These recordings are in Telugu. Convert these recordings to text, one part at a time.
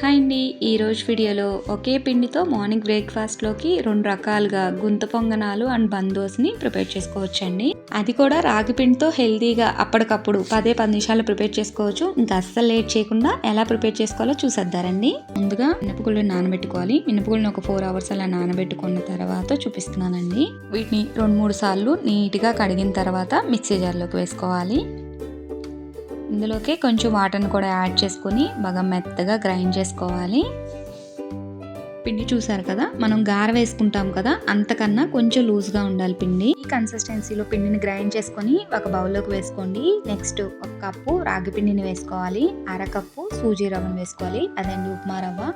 హాయ్ అండి. ఈరోజు వీడియోలో ఒకే పిండితో మార్నింగ్ బ్రేక్ఫాస్ట్లోకి రెండు రకాలుగా గుంత పొంగనాలు అండ్ బందోస్ని ప్రిపేర్ చేసుకోవచ్చండి. అది కూడా రాగి పిండితో హెల్తీగా అప్పటికప్పుడు పదే పది నిమిషాలు ప్రిపేర్ చేసుకోవచ్చు. ఇంకా అస్సలు లేట్ చేయకుండా ఎలా ప్రిపేర్ చేసుకోవాలో చూసేద్దారండి. ముందుగా మినపగుళ్ళు నానబెట్టుకోవాలి. మినపగుళ్ళని ఒక ఫోర్ అవర్స్ అలా నానబెట్టుకున్న తర్వాత చూపిస్తున్నానండి. వీటిని రెండు మూడు సార్లు నీట్గా కడిగిన తర్వాత మిక్సీ జార్లోకి వేసుకోవాలి. ఇందులోకి కొంచెం వాటర్ని కూడా యాడ్ చేసుకొని బాగా మెత్తగా గ్రైండ్ చేసుకోవాలి. పిండి చూసారు కదా? మనం గార వేసుకుంటాం కదా? అంతకన్నా కొంచెం లూజ్గా ఉండాలి పిండి. ఈ కన్సిస్టెన్సీలో పిండిని గ్రైండ్ చేసుకొని ఒక బౌల్లోకి వేసుకోండి. నెక్స్ట్ ఒక కప్పు రాగి పిండిని వేసుకోవాలి. అర కప్పు సూజీ రవ్వను వేసుకోవాలి. అదండి ఉప్మా రవ్వ.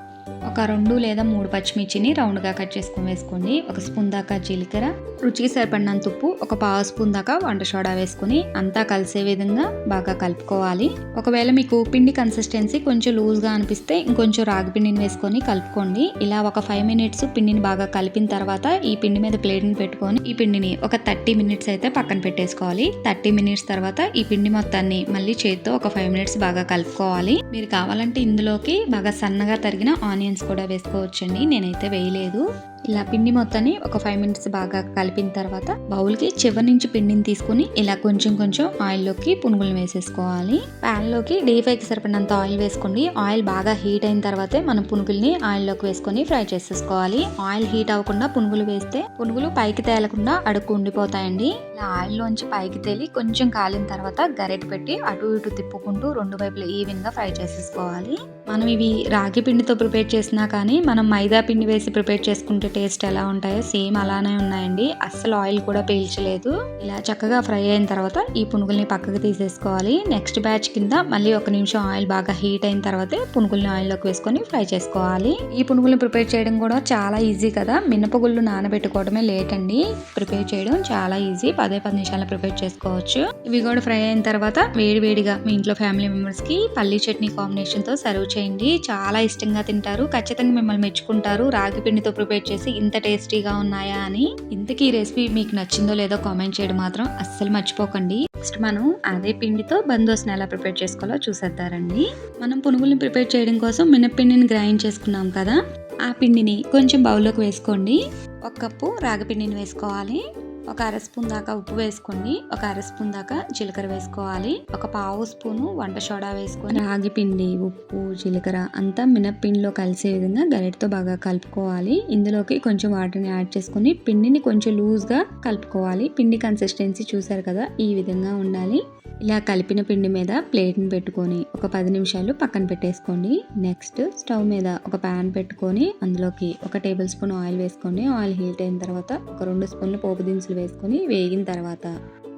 ఒక రెండు లేదా మూడు పచ్చిమిర్చిని రౌండ్గా కట్ చేసుకొని వేసుకోండి. ఒక స్పూన్ దాకా జీలకర్ర రుచికి సరిపడినంత ఉప్పు ఒక పావు స్పూన్ దాకా వంట సోడా వేసుకుని అంతా కలిసే విధంగా బాగా కలుపుకోవాలి. ఒకవేళ మీకు పిండి కన్సిస్టెన్సీ కొంచెం లూజ్గా అనిపిస్తే ఇంకొంచెం రాగి పిండిని వేసుకొని కలుపుకోండి. ఇలా ఒక ఫైవ్ మినిట్స్ పిండిని బాగా కలిపిన తర్వాత ఈ పిండి మీద ప్లేట్ని పెట్టుకొని ఈ పిండిని ఒక థర్టీ మినిట్స్ అయితే పక్కన పెట్టేసుకోవాలి. థర్టీ మినిట్స్ తర్వాత ఈ పిండి మొత్తాన్ని మళ్ళీ చేతితో ఒక ఫైవ్ మినిట్స్ బాగా కలుపుకోవాలి. మీరు కావాలంటే ఇందులోకి బాగా సన్నగా తరిగిన ఆనియన్స్ కూడా వేసుకోవచ్చండి. నేనైతే వేయలేదు. ఇలా పిండి మొత్తాన్ని ఒక ఫైవ్ మినిట్స్ బాగా కలిపిన తర్వాత బౌల్కి చివరి నుంచి పిండిని తీసుకుని ఇలా కొంచెం కొంచెం ఆయిల్లోకి పునుగులు వేసేసుకోవాలి. ప్యాన్లోకి డీప్ ఫ్రైకి సరిపడినంత ఆయిల్ వేసుకోండి. ఆయిల్ బాగా హీట్ అయిన తర్వాతే మనం పునుగుల్ని ఆయిల్లోకి వేసుకొని ఫ్రై చేసేసుకోవాలి. ఆయిల్ హీట్ అవ్వకుండా పునుగులు వేస్తే పునుగులు పైకి తేలకుండా అడుక్కు ఉండిపోతాయండి. ఇలా ఆయిల్లోంచి పైకి తేలి కొంచెం కాలిన తర్వాత గరెట్ పెట్టి అటు ఇటు తిప్పుకుంటూ రెండు వైపులు ఈవెన్గా ఫ్రై చేసేసుకోవాలి. మనం ఇవి రాగి పిండితో ప్రిపేర్ చేసినా కానీ మనం మైదా పిండి వేసి ప్రిపేర్ చేసుకుంటే టేస్ట్ ఎలా ఉంటాయో సేమ్ అలానే ఉన్నాయండి. అస్సలు ఆయిల్ కూడా పీల్చలేదు. ఇలా చక్కగా ఫ్రై అయిన తర్వాత ఈ పునుగుల్ని పక్కకు తీసేసుకోవాలి. నెక్స్ట్ బ్యాచ్ కింద మళ్ళీ ఒక నిమిషం ఆయిల్ బాగా హీట్ అయిన తర్వాతే పునుగుల్ని ఆయిల్లోకి వేసుకొని ఫ్రై చేసుకోవాలి. ఈ పునుగుల్ని ప్రిపేర్ చేయడం కూడా చాలా ఈజీ కదా. మినపగుళ్ళు నానబెట్టుకోవడమే లేట్ అండి. ప్రిపేర్ చేయడం చాలా ఈజీ. పదే పది నిమిషాలు ప్రిపేర్ చేసుకోవచ్చు. ఇవి కూడా ఫ్రై అయిన తర్వాత వేడి వేడిగా మీ ఇంట్లో ఫ్యామిలీ మెంబర్స్కి పల్లీ చట్నీ కాంబినేషన్తో సర్వ్ చేయండి. చాలా ఇష్టంగా తింటారు. ఖచ్చితంగా మిమ్మల్ని మెచ్చుకుంటారు. రాగి పిండితో ప్రిపేర్ చేసి ఇంత టేస్టీగా ఉన్నాయా అని ఇంతకీ ఈ రెసిపీ మీకు నచ్చిందో లేదో కామెంట్ చేయడం మాత్రం అస్సలు మర్చిపోకండి. నెక్స్ట్ మనం అదే పిండితో బందోస్ని ఎలా ప్రిపేర్ చేసుకోవాలో చూసేద్దారండి. మనం పునుగుల్ని ప్రిపేర్ చేయడం కోసం మినప్పిండిని గ్రైండ్ చేసుకున్నాం కదా ఆ పిండిని కొంచెం బౌల్లోకి వేసుకోండి. ఒక కప్పు రాగిపిండిని వేసుకోవాలి. ఒక అర స్పూన్ దాకా ఉప్పు వేసుకొని ఒక అర స్పూన్ దాకా జీలకర్ర వేసుకోవాలి. ఒక పావు స్పూను వంట సోడా వేసుకొని రాగి పిండి ఉప్పు జీలకర్ర అంతా మినప్పిండిలో కలిసే విధంగా గరిటతో బాగా కలుపుకోవాలి. ఇందులోకి కొంచెం వాటర్ని యాడ్ చేసుకొని పిండిని కొంచెం లూజ్గా కలుపుకోవాలి. పిండి కన్సిస్టెన్సీ చూసారు కదా ఈ విధంగా ఉండాలి. ఇలా కలిపిన పిండి మీద ప్లేట్ని పెట్టుకొని ఒక పది నిమిషాలు పక్కన పెట్టేసుకోండి. నెక్స్ట్ స్టవ్ మీద ఒక ప్యాన్ పెట్టుకొని అందులోకి ఒక టేబుల్ స్పూన్ ఆయిల్ వేసుకోండి ఆయిల్ హీట్ అయిన తర్వాత ఒక రెండు స్పూన్లు పోపు దినుసులు వేసుకొని వేగిన తర్వాత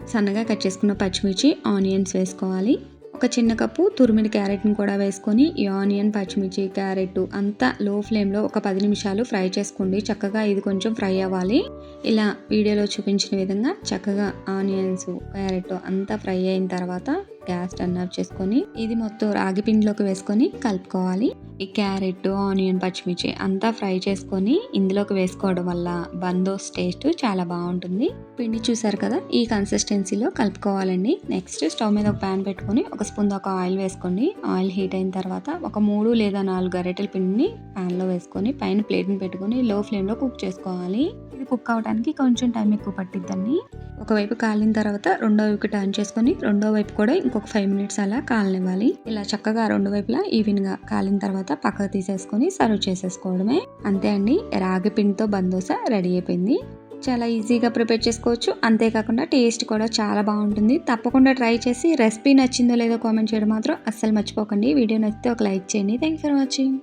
సన్నగా కట్ చేసుకున్న పచ్చిమిర్చి ఆనియన్స్ వేసుకోవాలి. ఒక చిన్న కప్పు తురిమిడి క్యారెట్ని కూడా వేసుకొని ఈ ఆనియన్ పచ్చిమిర్చి క్యారెట్ అంతా లో ఫ్లేమ్లో ఒక పది నిమిషాలు ఫ్రై చేసుకోండి. చక్కగా ఇది కొంచెం ఫ్రై అవ్వాలి. ఇలా వీడియోలో చూపించిన విధంగా చక్కగా ఆనియన్స్ క్యారెట్ అంతా ఫ్రై అయిన తర్వాత గ్యాస్ టర్న్ ఆఫ్ చేసుకొని ఇది మొత్తం రాగి పిండిలోకి వేసుకొని కలుపుకోవాలి. ఈ క్యారెట్ ఆనియన్ పచ్చిమిర్చి అంతా ఫ్రై చేసుకొని ఇందులోకి వేసుకోవడం వల్ల బందోస్ టేస్ట్ చాలా బాగుంటుంది. పిండి చూసారు కదా ఈ కన్సిస్టెన్సీలో కలుపుకోవాలండి. నెక్స్ట్ స్టవ్ మీద ఒక ప్యాన్ పెట్టుకొని ఒక స్పూన్ ఒక ఆయిల్ వేసుకోండి ఆయిల్ హీట్ అయిన తర్వాత ఒక మూడు లేదా నాలుగు గరిటెల పిండిని ప్యాన్లో వేసుకొని పైన ప్లేట్ని పెట్టుకొని లో ఫ్లేమ్లో కుక్ చేసుకోవాలి. ఇది కుక్ అవడానికి కొంచెం టైం ఎక్కువ పట్టిద్దండి. ఒకవైపు కాలిన తర్వాత రెండో వైపు టర్న్ చేసుకొని రెండో వైపు కూడా ఇంకొక ఫైవ్ మినిట్స్ అలా కాలనివ్వాలి. ఇలా చక్కగా రెండు వైపులా ఈవెన్గా కాలిన తర్వాత పక్కకు తీసేసుకొని సర్వ్ చేసేసుకోవడమే. అంతే అండి రాగి పిండితో బందోస రెడీ అయిపోయింది. చాలా ఈజీగా ప్రిపేర్ చేసుకోవచ్చు. అంతేకాకుండా టేస్ట్ కూడా చాలా బాగుంటుంది. తప్పకుండా ట్రై చేసి రెసిపీ నచ్చిందో లేదో కామెంట్ చేయడం మాత్రం అస్సలు మర్చిపోకండి. వీడియో నచ్చితే ఒక లైక్ చేయండి. Thank for watching.